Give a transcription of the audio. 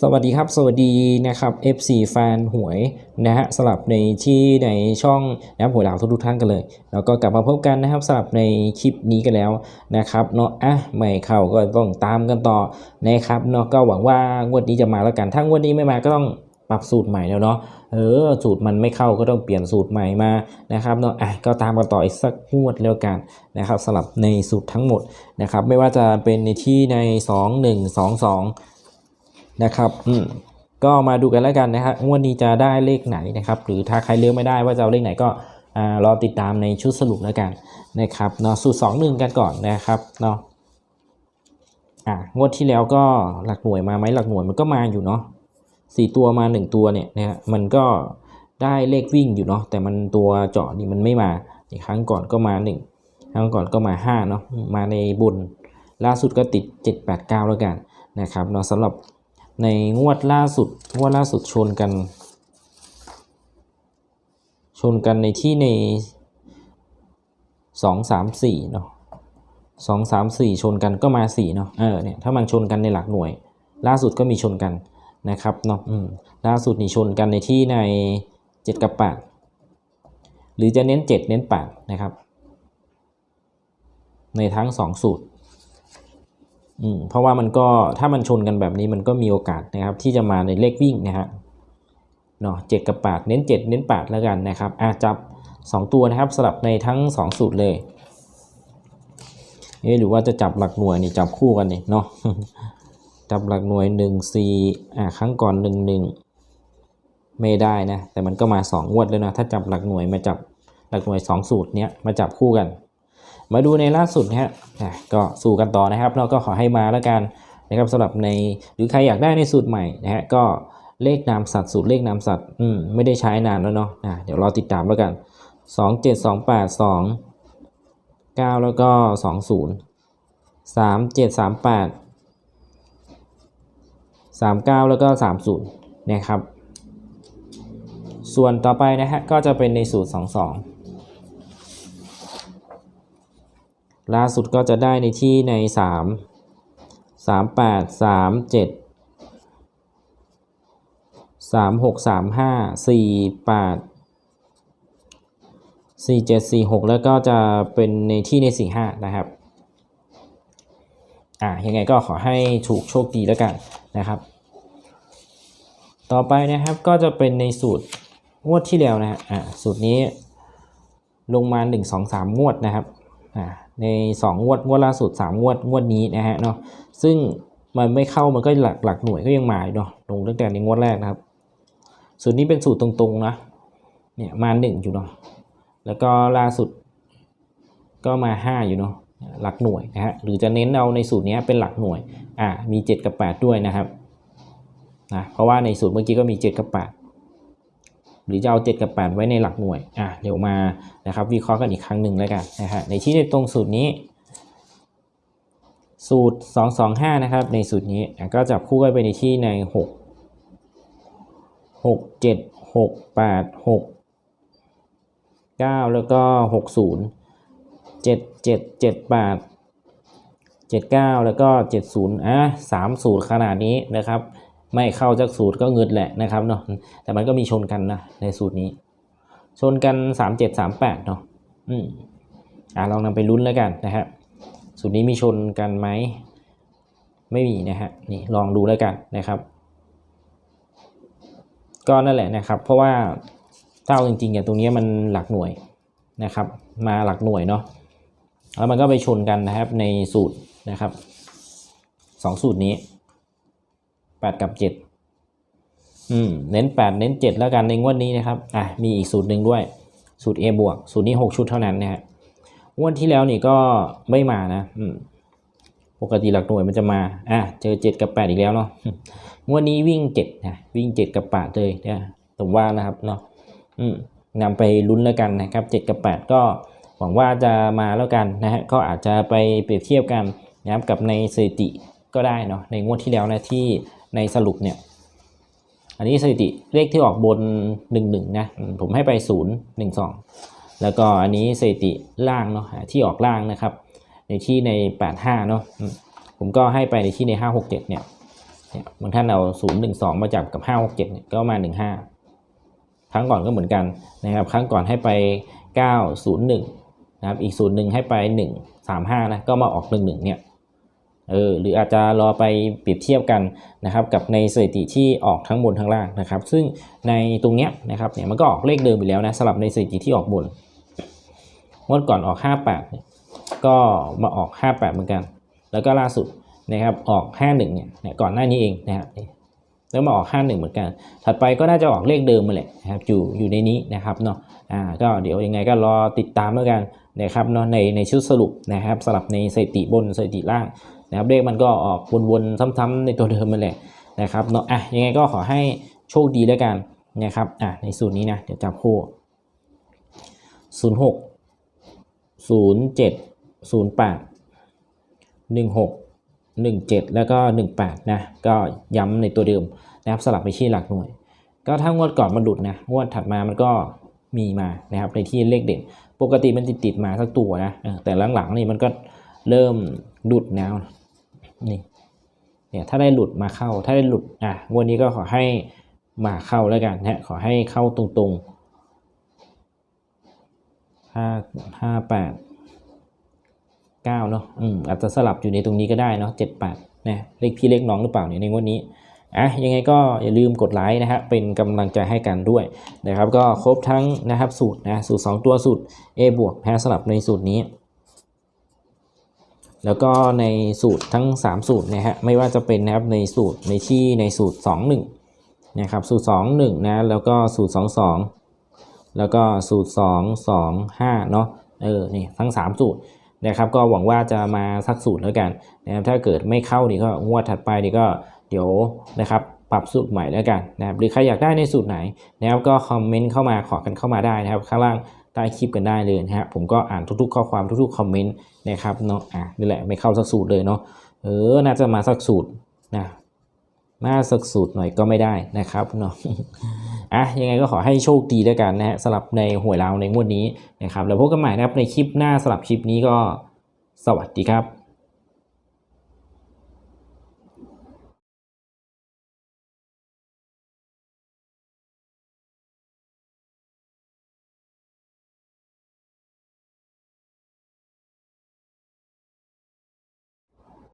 สวัสดีครับ สวัสดีนะครับ FC แฟนหวยนะฮะสลับในที่ในช่องนะครับหวยหลาวทุกท่านกันเลย แล้วก็กลับมาพบกันนะครับสลับในคลิปนี้กันแล้วนะครับเนาะอะไม่เข้าก็ต้องตามกันต่อนะครับเนาะก็หวังว่างวดนี้จะมาแล้วกันถ้างวดนี้ไม่มาก็ต้องปรับสูตรใหม่แล้วเนาะ เออสูตรมันไม่เข้าก็ต้องเปลี่ยนสูตรใหม่มานะครับเนาะอะก็ตามกันต่ออีกสักงวดแล้วกันนะครับสลับในสูตรทั้งหมดนะครับ ไม่ว่าจะเป็นในที่ใน 2 1 2 2 นะครับอืมก็มาดูกันแล้วกันนะครับงวดนี้จะได้เลขไหนนะครับ หรือถ้าใครเลือกไม่ได้ว่าจะเอาเลขไหนก็อ่ารอติดตามในชุดสรุปแล้วกันนะครับเนาะสูตรสองหนึ่งกันก่อนนะครับเนาะอ่างวดที่แล้วก็หลักหน่วยมาไหมหลักหน่วยมันก็มาอยู่เนาะ สี่ตัวมาหนึ่งตัวเนี่ยนะฮะมันก็ได้เลขวิ่งอยู่เนาะแต่มันตัวเจาะนี่มันไม่มาอีกครั้งก่อนก็มาหนึ่งครั้งก่อนก็มาห้าเนาะมาในบุญล่าสุดก็ติดเจ็ดแปดเก้าแล้วกันนะครับเนาะสำหรับในงวดล่าสุดงวดล่าสุดชนกัน ชนกันในที่ในสองสามสี่เนาะสองสามสี่ชนกันก็มาสี่เนาะเออเนี่ยถ้ามันชนกันในหลักหน่วย ล่าสุดก็มีชนกัน นะครับเนาะล่าสุดนี่ชนกันในที่ในเจ็ดกับแปดหรือจะเน้นเจ็ดเน้นแปดนะครับ ในทั้งสองสูตรอืมเพราะว่ามันก็ถ้ามันชนกันแบบนี้มันก็มีโอกาสนะครับ ที่จะมาในเลขวิ่งนะฮะเนาะเจ็ดกับแปดเน้นเจ็ดเน้นแปดแล้วกันนะครับอะจับสองตัวนะครับสลับในทั้งสองสูตรเลยเอ๊หรือว่าจะจับหลักหน่วยนี่จับคู่กันนี่เนาะ จับหลักหน่วยหนึ่งสี่อะครั้งก่อนหนึ่งหนึ่งไม่ได้นะ แต่มันก็มาสองงวดแล้วนะ ถ้าจับหลักหน่วยมาจับหลักหน่วยสองสูตรเนี้ยมาจับคู่กัน มาดูในล่าสุดนะฮะก็สู่กันต่อนะครับ เราก็ขอให้มาแล้วกันนะครับสำหรับในหรือใครอยากได้ในสูตรใหม่นะฮะก็เลขนามสัตว์สูตรเลขนามสัตว์อืมไม่ได้ใช้นานแล้วเนาะอะเดี๋ยวรอติดตามแล้วกัน 2 7 2 8 2 9 แล้วก็ 2 0 3 7 3 8 3 9 แล้วก็ 3 0 นะครับ ส่วนต่อไปนะฮะก็จะเป็นในสูตร 2 2 ล่าสุดก็จะได้ในที่ในสามสามแปดสามเจ็ดสามหกสามห้าสี่แปดสี่เจ็ดสี่หกแล้วก็จะเป็นในที่ในสี่ห้านะครับ อ่ายังไงก็ขอให้ถูกโชคดีแล้วกันนะครับ ต่อไปนะครับก็จะเป็นในสูตรงวดที่แล้วนะฮะสูตรนี้ลงมา 1 2 3 งวดนะครับใน 2 งวดงวดล่าสุด 3 งวดงวดนี้นะฮะเนาะซึ่งมันไม่เข้ามันก็หลักหลักหน่วยก็ยังมายเนาะลงตั้งแต่ในงวดแรกนะครับ สูตรนี้เป็นสูตรตรงๆนะเนี่ยมาหนึ่งอยู่เนาะแล้วก็ล่าสุดก็มา 5 อยู่เนาะหลักหน่วยนะฮะหรือจะเน้นเอาในสูตรนี้เป็นหลักหน่วยอ่ามี 7 กับ 8 ด้วยนะครับ นะเพราะว่าในสูตรเมื่อกี้ก็มี 7 กับ 8 หรือจะเอา 7 กับ 8 ไว้ในหลักหน่วยอะเดี๋ยวมานะครับวิเคราะห์กันอีกครั้งหนึ่งแล้วกันนะฮะในที่ในตรงสูตรนี้ สูตร 225 นะครับ ในสูตรนี้ก็จับคู่กันไปในที่ใน 6 6 7 6 8 6 9 แล้วก็ 60 7 7 7 8 79 แล้วก็ 70อะ3สูตรขนาดนี้นะครับ ไม่เข้าจากสูตรก็เงินแหละนะครับเนาะแต่มันก็มีชนกันนะในสูตรนี้ ชนกัน 3 7 3 8เนาะอืมอ่าลองนำไปลุ้นแล้วกันนะฮะสูตรนี้มีชนกันไหมไม่มีนะฮะนี่ลองดูแล้วกันนะครับ ก็นั่นแหละนะครับ เพราะว่าถ้าเอาจริงๆอย่างตรงนี้มันหลักหน่วยนะครับ มาหลักหน่วยเนาะแล้วมันก็ไปชนกันนะครับในสูตรนะครับสองสูตรนี้ แปดกับเจ็ดอืม เน้นแปดเน้นเจ็ดแล้วกันในงวดนี้นะครับ อะ มีอีกสูตรหนึ่งด้วย สูตร A บวก สูตรนี้หกชุดเท่านั้นนะฮะงวดที่แล้วนี่ก็ไม่มานะ อืม ปกติหลักหน่วยมันจะมา อะ เจอเจ็ดกับแปดอีกแล้วเนาะ งวดนี้วิ่งเจ็ดนะ วิ่งเจ็ดกับแปดเลยนะผมว่านะครับเนาะ อืมนำไปลุ้นแล้วกันนะครับเจ็ดกับแปดก็หวังว่าจะมาแล้วกันนะฮะ ก็อาจจะไปเปรียบเทียบกันนะครับกับในสถิติก็ได้เนาะในงวดที่แล้วนะที่ ในสรุปเนี่ย อันนี้สถิติเลขที่ออกบน 1 1นะผมให้ไป 0 1 2 แล้วก็อันนี้สถิติล่างเนาะที่ออกล่างนะครับ ในที่ใน 85เนาะผมก็ให้ไปในที่ใน 5 6 7เนี่ยเนี่ยบางท่านเอา 0 1 2 มาจับกับ 5 6 7เนี่ยก็มา 1 5 ครั้งก่อนก็เหมือนกันนะครับ ครั้งก่อนให้ไป 9 0 1 นะครับ อีก 0 1 ให้ไป 1 3 5 นะ ก็มาออก 1 1 เนี่ย เออหรืออาจจะรอไปเปรียบเทียบกันนะครับกับในสถิติที่ออกทั้งบนทั้งล่างนะครับซึ่งในตรงเนี้ยนะครับเนี่ยมันก็ออกเลขเดิมไปแล้วนะสลับในสถิติที่ออกบนงวดก่อนออก 58เนี่ยก็มาออก 58 เหมือนกัน แล้วก็ล่าสุดนะครับออก 51เนี่ยเนี่ยก่อนหน้านี้เองนะครับแล้วมาออก 51 เหมือนกัน ถัดไปก็น่าจะออกเลขเดิมมาแหละนะครับอยู่อยู่ในนี้นะครับเนาะอ่าก็เดี๋ยวยังไงก็รอติดตามแล้วกัน นะครับเนาะในในชุดสรุปนะครับสลับในสถิติบนสถิติล่างนะครับเลขมันก็ออกวนๆซ้ำๆในตัวเดิมมาแหละนะครับเนาะอะยังไงก็ขอให้โชคดีแล้วกันนะครับอะในสูตรนี้นะเดี๋ยวจับคู่06ศูนย์เจ็ดศูนย์แปดหนึ่งหกหนึ่งเจ็ดแล้วก็หนึ่งแปดนะก็ย้ำในตัวเดิมนะครับสลับไปที่หลักหน่วย ก็ถ้างวดก่อนมันหลุดนะงวดถัดมามันก็ มีมานะครับในที่เลขเด่น ปกติมันติดติดๆมาสักตัวนะแต่หลังๆนี่มันก็เริ่มหลุดแล้วนี่เนี่ยถ้าได้หลุดมาเข้า ถ้าได้หลุดอะงวดนี้ก็ขอให้มาเข้าแล้วกันนะขอให้เข้าตรงๆห้าห้าแปดเก้าเนาะอืมอาจจะสลับอยู่ในตรงนี้ก็ได้เนาะเจ็ดแปดนะเลขพี่เลขน้องหรือเปล่าเนี่ยในงวดนี้ อะยังไงก็อย่าลืมกดไลค์นะฮะเป็นกำลังใจให้กันด้วยนะครับ ก็ครบทั้งนะครับสูตรนะสูตร 2 ตัวสูตร A บวกนะสลับในสูตรนี้ แล้วก็ในสูตรทั้ง 3 สูตรนะฮะไม่ว่าจะเป็นนะครับในสูตรในที่ในสูตร 2 1นะครับสูตร 2 1นะแล้วก็สูตร 2 2 แล้วก็สูตร 2 2 5เนาะเออนี่ทั้ง 3 สูตรนะครับก็หวังว่าจะมาสักสูตรแล้วกันนะครับถ้าเกิดไม่เข้านี่ก็งวดถัดไปนี่ก็ เดี๋ยวนะครับปรับสูตรใหม่แล้วกันนะครับหรือใครอยากได้ในสูตรไหนนะครับก็คอมเมนต์เข้ามาขอกันเข้ามาได้นะครับ ข้างล่างใต้คลิปกันได้เลยนะครับผมก็อ่านทุกๆ ข้อความทุกๆคอมเมนต์นะครับเนาะอะนี่แหละไม่เข้าสักสูตรเลยเนาะเออน่าจะมาสักสูตรนะน่าสักสูตรหน่อยก็ไม่ได้นะครับเนาะอะยังไงก็ขอให้โชคดีด้วยกันนะฮะสำหรับในหวยเราในงวดนี้นะครับแล้วพบกันใหม่นะครับในคลิปหน้าสำหรับคลิปนี้ก็สวัสดีครับ